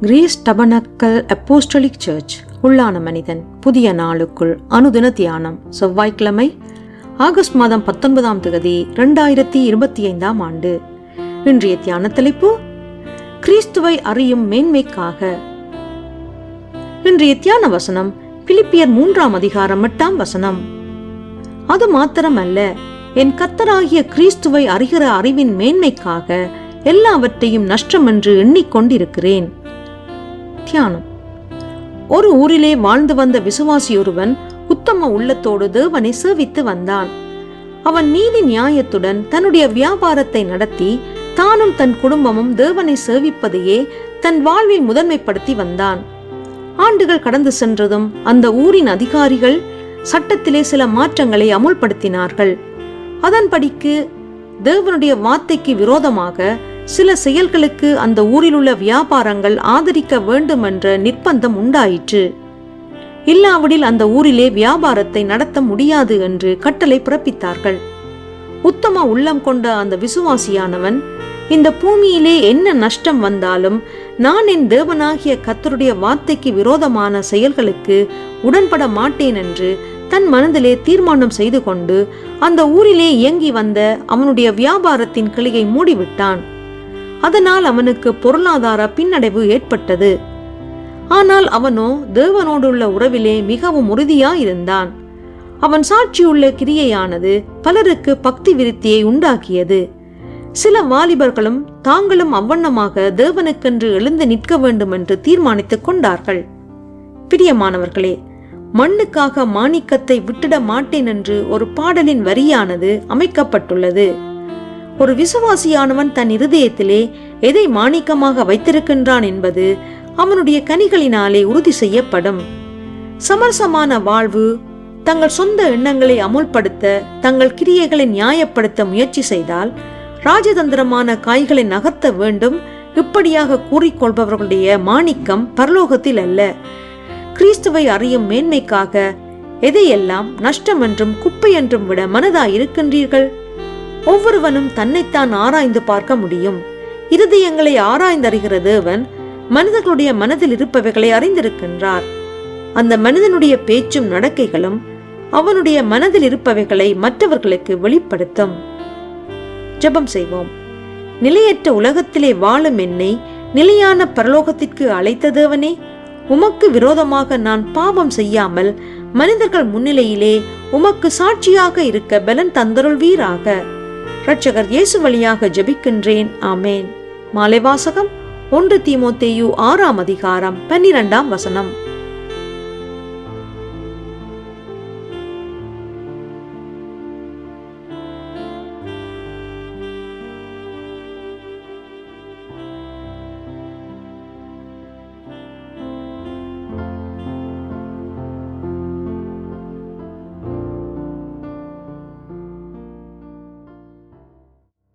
Greece tabernacle apostolic search. உள்ளான மனிதன் புதிய நாளுக்குள் அனுதின தியானம். செவ்வாய்க்கிழமை ஆகஸ்ட் மாதம் பத்தொன்பதாம் தேதி இரண்டாயிரத்தி இருபத்தி ஐந்தாம் ஆண்டு. இன்றைய தியான தலைப்பு கிறிஸ்துவை அறியும் மேன்மைக்காக. இன்றைய தியான வசனம் பிலிப்பியர் மூன்றாம் அதிகாரம் எட்டாம் வசனம். அது மாத்திரமல்ல என் கத்தராகிய கிறிஸ்துவை அறிகிற அறிவின் மேன்மைக்காக எல்லாவற்றையும் நஷ்டம் என்று எண்ணிக்கொண்டிருக்கிறேன். தியானம். ஒரு ஊரிலே வாழ்ந்து வந்த விசுவாசி ஒருவன் உத்தம உள்ளத்தோடு தேவனை சேவித்து வந்தான். அவன் நீதி நியாயத்துடன் தன்னுடைய வியாபாரத்தை நடத்தி தானும் தன் குடும்பமும் தேவனை சேவிப்பதையே தன் வாழ்வில் முதன்மைப்படுத்தி வந்தான். ஆண்டுகள் கடந்து சென்றதும் அந்த ஊரின் அதிகாரிகள் சட்டத்திலே சில மாற்றங்களை அமுல்படுத்தினார்கள். அதன்படிக்கு தேவனுடைய வார்த்தைக்கு விரோதமாக சில செயல்களுக்கு அந்த ஊரில் உள்ள வியாபாரங்கள் ஆதரிக்க வேண்டும் என்ற நிர்பந்தம் உண்டாயிற்று. இல்லாவிடில் அந்த ஊரிலே வியாபாரத்தை நடத்த முடியாது என்று கட்டளை பிறப்பித்தார்கள். உத்தம உள்ளம் கொண்ட அந்த விசுவாசியானவன் இந்த பூமியிலே என்ன நஷ்டம் வந்தாலும் நான் என் தேவனாகிய கத்தருடைய வார்த்தைக்கு விரோதமான செயல்களுக்கு உடன்பட மாட்டேன் என்று தன் மனதிலே தீர்மானம் செய்து கொண்டு அந்த ஊரிலே இயங்கி வந்த அவனுடைய வியாபாரத்தின் கிளையை மூடிவிட்டான். அதனால் அவனுக்கு பொருளாதார பின்னடைவு ஏற்பட்டது. ஆனால் அவனோ தேவனோடுள்ள உறவிலே மிகவும் உறுதியாயிருந்தான். அவன் சாட்சியுள்ள கிரியையானது பலருக்கு பக்தி விருத்தியை உண்டாக்கியது. சில வாலிபர்களும் தாங்களும் அவ்வண்ணமாக தேவனுக்கென்று எழுந்து நிற்க வேண்டும் என்று தீர்மானித்துக் கொண்டார்கள். பிரியமானவர்களே மண்ணுக்காக மாணிக்கத்தை விட்டிட மாட்டேன் என்று ஒரு பாடலின் வரியானது அமைக்கப்பட்டுள்ளது. ஒரு விசுவாசியானவன் தன் இருதயத்திலே எதை மாணிக்கமாக வைத்திருக்கின்றான் என்பது அவனுடைய கனிகளினாலே உறுதி செய்யப்படும். சமரசமான வாழ்வு தங்கள் சொந்த எண்ணங்களை அமுல்படுத்த தங்கள் கிரியைகளை நியாயப்படுத்த முயற்சி செய்தால் ராஜதந்திரமான காய்களை நகர்த்த வேண்டும் இப்படியாக கூறிக்கொள்பவர்களுடைய மாணிக்கம் பரலோகத்தில் அல்ல. கிறிஸ்துவை அறியும் மேன்மைக்காக எதையெல்லாம் நஷ்டம் என்றும் குப்பை என்றும் விட மனதாயிருக்கின்றீர்கள்? ஒவ்வொருவனும் தன்னைத்தான் ஆராய்ந்து பார்க்க முடியும். இருதயங்களை ஆராய்ந்தறிகிற தேவன் மனிதர்களுடைய மனதில் இருப்பவைகளை அறிந்திருக்கின்றார். அந்த மனிதனுடைய பேச்சும் நடக்கைகளும் அவனுடைய மனதில் இருப்பவைகளை மற்றவர்களுக்கு வெளிப்படுத்தும். ஜெபம் செய்வோம். நிலையற்ற உலகத்திலே வாழும் என்னை நிலையான பரலோகத்திற்கு அழைத்த தேவனே உமக்கு விரோதமாக நான் பாவம் செய்யாமல் மனிதர்கள் முன்னிலையிலே உமக்கு சாட்சியாக இருக்க பலன் தந்தருள்வீராக. ரட்சகர் இயேசு வழியாக ஜபிக்கின்றேன். ஆமேன். மாலை வாசகம் ஒன்று தீமோத்தேயு ஆறாம் அதிகாரம் பன்னிரண்டாம் வசனம்.